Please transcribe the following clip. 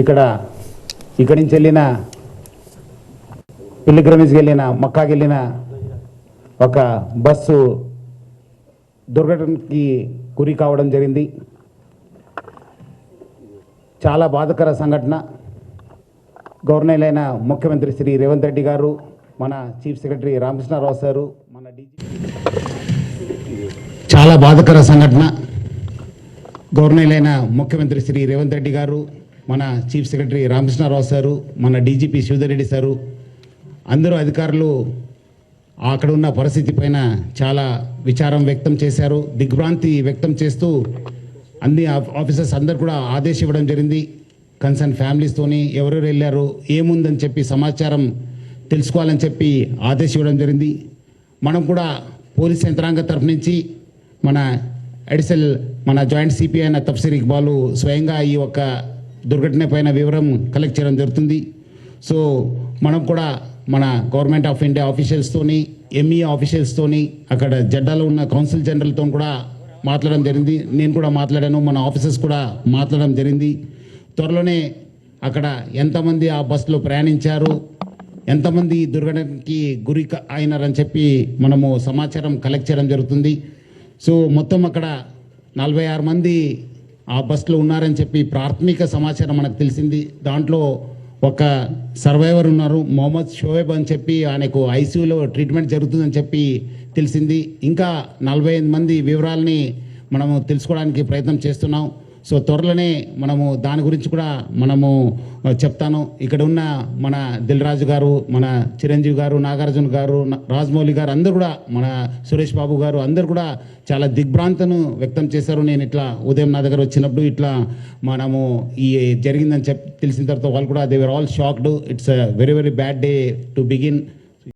ఇక్కడ ఇక్కడి నుంచి వెళ్ళిన పిల్లిగ్రమేజ్కి వెళ్ళిన మక్కాకి వెళ్ళిన ఒక బస్సు దుర్ఘటనకి గురి కావడం జరిగింది. చాలా బాధకర సంఘటన. గవర్నర్ అయిన ముఖ్యమంత్రి శ్రీ రేవంత్ రెడ్డి గారు మన చీఫ్ సెక్రటరీ రామకృష్ణారావు సారు మన డీజీ చాలా బాధకర సంఘటన. గవర్నర్ అయిన ముఖ్యమంత్రి శ్రీ రేవంత్ రెడ్డి గారు మన చీఫ్ సెక్రటరీ రామకృష్ణారావు సారు మన డీజీపీ శివధరెడ్డి సారు అందరూ అధికారులు అక్కడ ఉన్న పరిస్థితి పైన చాలా విచారం వ్యక్తం చేశారు దిగ్భ్రాంతి వ్యక్తం చేస్తూ అన్ని ఆఫీసర్స్ అందరు కూడా ఆదేశం ఇవ్వడం జరిగింది. కన్సర్న్ ఫ్యామిలీస్తోని ఎవరెవరు వెళ్ళారు ఏముందని చెప్పి సమాచారం తెలుసుకోవాలని చెప్పి ఆదేశం ఇవ్వడం జరిగింది. మనం కూడా పోలీస్ యంత్రాంగ తరఫు నుంచి మన అడిషనల్ మన జాయింట్ సిపి అయిన తఫ్సీర్ ఇక్బాలు స్వయంగా ఈ యొక్క దుర్ఘటన పైన వివరం కలెక్ట్ చేయడం జరుగుతుంది. సో మనం కూడా మన గవర్నమెంట్ ఆఫ్ ఇండియా ఆఫీషియల్స్తోని ఎంఈ ఆఫీషియల్స్తోని అక్కడ జెడ్డాలో ఉన్న కౌన్సిల్ జనరల్తో కూడా మాట్లాడడం జరిగింది. నేను కూడా మాట్లాడాను మన ఆఫీసర్స్ కూడా మాట్లాడడం జరిగింది. త్వరలోనే అక్కడ ఎంతమంది ఆ బస్సులో ప్రయాణించారు ఎంతమంది దుర్ఘటనకి గురి అయినారని చెప్పి మనము సమాచారం కలెక్ట్ చేయడం జరుగుతుంది. సో మొత్తం అక్కడ నలభై ఆరు మంది ఆ బస్సులో ఉన్నారని చెప్పి ప్రాథమిక సమాచారం మనకు తెలిసింది. దాంట్లో ఒక సర్వైవర్ ఉన్నారు మొహమ్మద్ షోయబ్ అని చెప్పి ఆయనకు ఐసీయూలో ట్రీట్మెంట్ జరుగుతుందని చెప్పి తెలిసింది. ఇంకా నలభై ఐదు మంది వివరాలని మనము తెలుసుకోవడానికి ప్రయత్నం చేస్తున్నాం. సో త్వరలోనే మనము దాని గురించి కూడా మనము చెప్తాను. ఇక్కడ ఉన్న మన దిల్ రాజు గారు మన చిరంజీవి గారు నాగార్జున గారు రాజమౌళి గారు అందరూ కూడా మన సురేష్ బాబు గారు అందరు కూడా చాలా దిగ్భ్రాంతను వ్యక్తం చేశారు. నేను ఇట్లా ఉదయం నా దగ్గర వచ్చినప్పుడు ఇట్లా మనము ఈ జరిగిందని చెప్ తెలిసిన తర్వాత వాళ్ళు కూడా they were all shocked it's very very bad day to begin